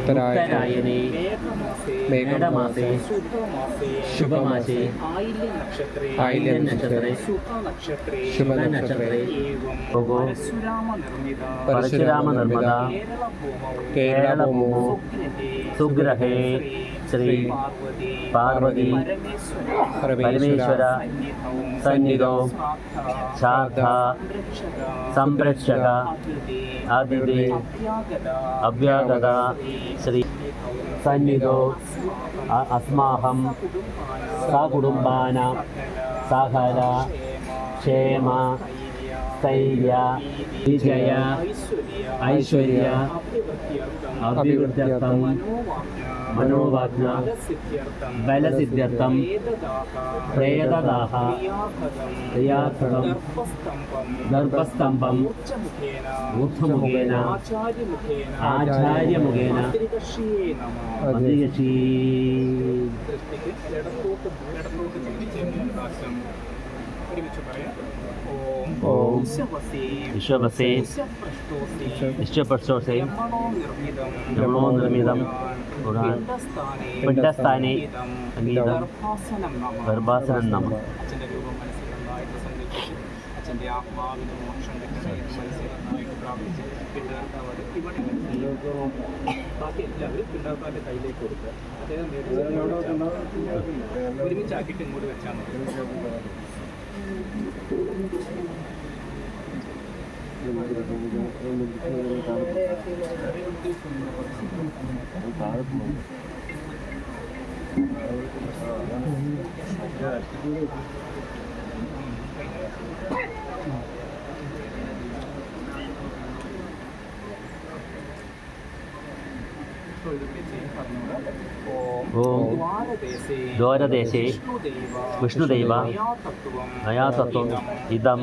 ഉത്തരായണേ മേടമാസേ ശുഭമാസേ ആയില്യം നക്ഷത്രേ ശുഭനക്ഷത്രേ നക്ഷത്രേ പരശുരാമ നിർമ്മത കേരളഭൂമോ സുഗ്രഹേ ശ്രീ പാർവതി പരമേശ്വര സന്നിധോ ശാഖ സംരക്ഷക അതിഥി അവ്യാഗത ശ്രീ സന്നിധോ അസ്മാഹം സകുടുംബാന സഹല ക്ഷേമ സ്ഥൈര്യ വിജയ ഐശ്വര്യ അഭിവൃദ്ധ്യർത്ഥം മനോവാഗ്ന ബലസിദ്ധ്യർത്ഥം പ്രേതദാഹ ക്രിയാഫലം ഗർഭസ്തംഭം ഊർധമുഖേന ആചാര്യമുഖേന അധികക്ഷീ ഓം വിശ്വവസേ വിശ്വപ്രശ്വസേ ബ്രഹ്മോ നിർമ്മിതം പുരാൺ പിണ്ഡസ്ഥാനെ സംഗീതം ഗർഭാസനം നമ അച്ഛന്റെ ആത്മാവിന് മോക്ഷം മനസ്സിലുണ്ടായിട്ട് പ്രാർത്ഥിച്ച് പിണ്ടാർത്താവ് ഇവിടെ ബാക്കി എല്ലാവരും പിണ്ടാർത്താവിന്റെ കയ്യിലേക്ക് കൊടുക്കുക അദ്ദേഹം ഒരുമിച്ചാക്കിയിട്ട് ഇങ്ങോട്ട് വെച്ചാൽ മതി ദ്വാരദേശേ വിഷ്ണുദൈവ നയാതത്വം ഇതം.